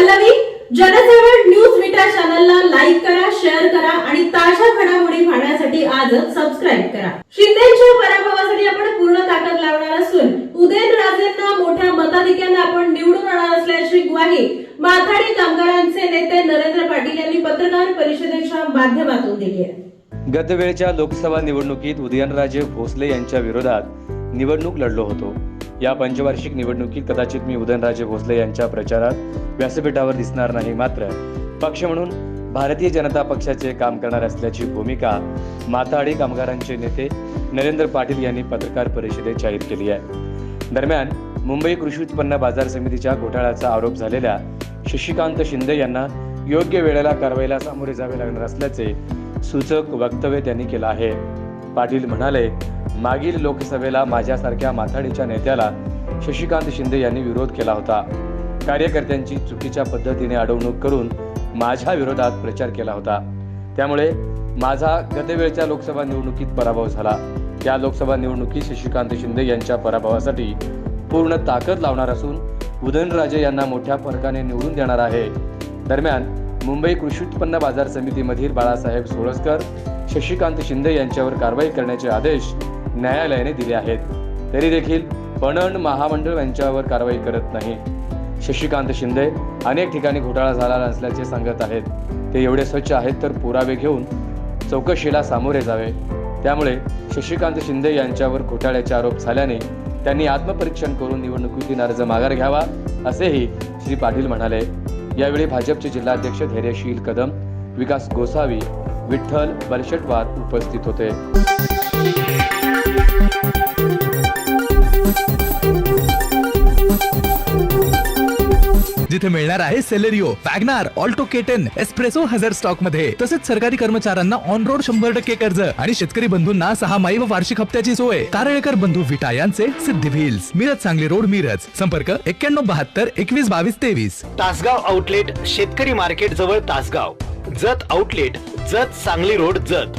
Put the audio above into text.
Pallavi जनसेवन news विटा चॅनलला like करा शेअर करा आणि ताज्या घडामोडी पाहण्यासाठी आजच सबस्क्राईब करा. शिंदेच्या पराभवासाठी आपण पूर्ण ताकद लावणार असून उदयनराजेंना मोठ्या मताधिक्यानं आपण निवडून आणणार असल्याची ग्वाही माथाडी कामगारांचे नेते नरेंद्र पाटील यांनी पत्रकार परिषदेच्या माध्यमातून दिली आहे. गतवेळच्या लोकसभा निवडणुकीत उदयनराजे भोसले यांच्या विरोधात निवडणूक लढलो होतो. या पंचवार्षिक निवडणुकीत कदाचित मी उदयनराजे भोसले यांच्या प्रचारात व्यासपीठावर दिसणार नाही. मात्र पक्ष म्हणून भारतीय जनता पक्षाचे काम करणार असल्याची भूमिका माथाडी कामगारांचे नेते नरेंद्र पाटील यांनी पत्रकार परिषदेत जाहीर केली आहे. दरम्यान मुंबई कृषी उत्पन्न बाजार समितीच्या घोटाळ्याचा आरोप झालेल्या शशिकांत शिंदे यांना योग्य वेळेला कारवाईला सामोरे जावे लागणार असल्याचे सूचक वक्तव्य त्यांनी केलं आहे. पाटील म्हणाले मागील लोकसभेला माझ्यासारख्या माथाडीच्या नेत्याला शशिकांत शिंदे यांनी विरोध केला होता. कार्यकर्त्यांची चुकीच्या पद्धतीने अडवणूक करून माझ्या विरोधात प्रचार केला होता. त्यामुळे माझा गतवेळच्या लोकसभा निवडणुकीत पराभव झाला. या लोकसभा निवडणुकीत शशिकांत शिंदे यांच्या पराभवासाठी पूर्ण ताकद लावणार असून उदयनराजे यांना मोठ्या फरकाने निवडून देणार आहे. दरम्यान मुंबई कृषी उत्पन्न बाजार समितीमधील बाळासाहेब सोळसकर शशिकांत शिंदे यांच्यावर कारवाई करण्याचे आदेश न्यायालयाने दिले आहेत. तरी देखील पणन महामंडळ यांच्यावर कारवाई करत नाही. शशिकांत शिंदे अनेक ठिकाणी घोटाळा झाला नसल्याचे सांगत आहेत. ते एवढे स्वच्छ आहेत तर पुरावे घेऊन चौकशीला सामोरे जावे. त्यामुळे शशिकांत शिंदे यांच्यावर घोटाळ्याचे आरोप झाल्याने त्यांनी आत्मपरीक्षण करून निवडणुकीतून अर्ज माघार घ्यावा असेही श्री पाटील म्हणाले. यावेळी भाजपचे जिल्हाध्यक्ष धैर्यशील कदम विकास गोसावी विठ्ठल बलशेटवार उपस्थित होते. जिथे मिळणार आहे Celerio Wagon R Alto K ten Espresso हजार स्टॉकमध्ये. तसेच सरकारी कर्मचाऱ्यांना ऑन रोड शंभर टक्के कर्ज आणि शेतकरी बंधूंना सहा माई व वार्षिक हप्त्याची सोय. तारळेकर बंधू विटा यांचे सिद्धी व्हील्स मिरज सांगली रोड मिरज. संपर्क एक्क्याण्णव बहात्तर एकवीस बावीस तेवीस. तासगाव आउटलेट शेतकरी मार्केट जवळ Tasgaon. Jat outlet Jat Sangli road Jat.